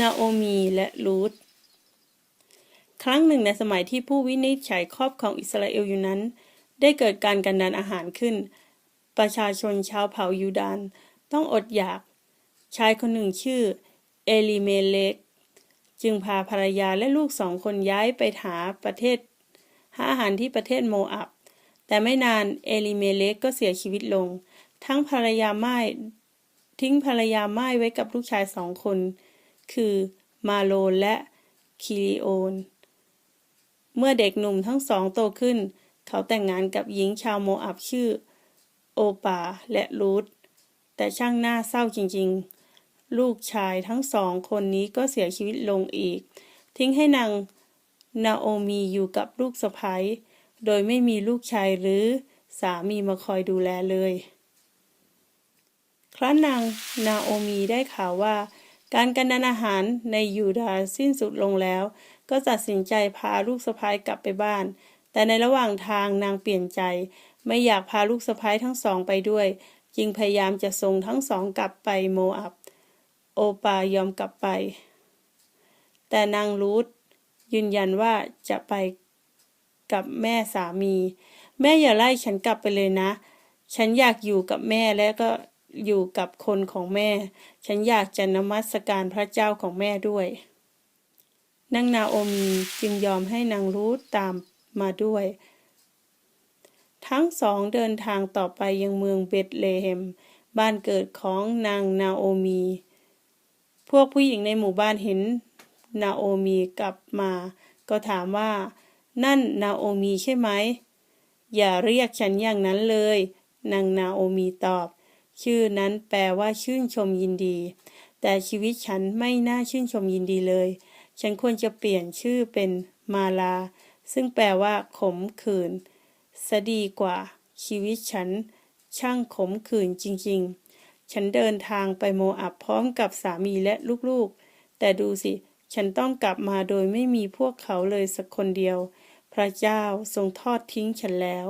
นาโอมีและรูธครั้งหนึ่งในสมัยที่ผู้วินิจฉัยครอบครองอิสราเอลอยู่นั้น ได้เกิดการกันดานอาหารขึ้น ประชาชนชาวเผ่ายูดานต้องอดอยาก ชายคนหนึ่งชื่อ เอลิเมเลกจึงพาภรรยาและลูกสองคนย้ายไปหาประเทศ หาอาหารที่ประเทศโมอับ แต่ไม่นานเอลิเมเลกก็เสียชีวิตลง ทั้งภรรยาไม้ทิ้งภรรยาไม้ไว้กับลูกชายสองคน คือมาโลนและคิริโอน เมื่อเด็กหนุ่มทั้งสองโตขึ้น เขาแต่งงานกับหญิงชาวโมอับชื่อ โอปาและรูธแต่ช่างน่าเศร้าจริงๆ ลูกชายทั้งสองคนนี้ก็เสียชีวิตลงอีก ทิ้งให้นางนาโอมีอยู่กับลูกสะใภ้โดยไม่มีลูกชายหรือสามีมาคอยดูแลเลย ครั้นนางนาโอมีได้ข่าวว่า การกันดานอาหารในยูดาสิ้นสุดลงแล้ว ก็ตัดสินใจพาลูกสะใภ้กลับไปบ้าน แต่ในระหว่างทางนางเปลี่ยนใจ ไม่อยากพาลูกสะใภ้ทั้งสองไปด้วย จึงพยายามจะส่งทั้งสองกลับไปโมอับ โอปายอมกลับไป แต่นางรูธยืนยันว่าจะไปกับแม่สามี แม่อย่าไล่ฉันกลับไปเลยนะ ฉันอยากอยู่กับแม่และก็ อยู่กับคนของแม่ ฉันอยากจะนมัสการพระเจ้าของแม่ด้วย นางนาโอมีจึงยอมให้นางรูธตามมาด้วย ทั้งสองเดินทางต่อไปยังเมืองเบธเลเฮม บ้านเกิดของนางนาโอมี พวกผู้หญิงในหมู่บ้านเห็นนาโอมีกลับมา ก็ถามว่า นั่นนาโอมีใช่ไหม อย่าเรียกฉันอย่างนั้นเลย นางนาโอมีตอบ ชื่อนั้นแปลว่าชื่นชมยินดี แต่ชีวิตฉันไม่น่าชื่นชมยินดีเลย ฉันควรจะเปลี่ยนชื่อเป็นมาลา ซึ่งแปลว่า ขมขื่นซะดีกว่า ชีวิตฉัน ช่างขมขื่นจริง ๆ ฉันเดินทางไปโมอับพร้อมกับสามีและลูกๆ แต่ดูสิ ฉันต้องกลับมาโดยไม่มีพวกเขาเลยสักคนเดียว พระเจ้าทรงทอดทิ้งฉันแล้ว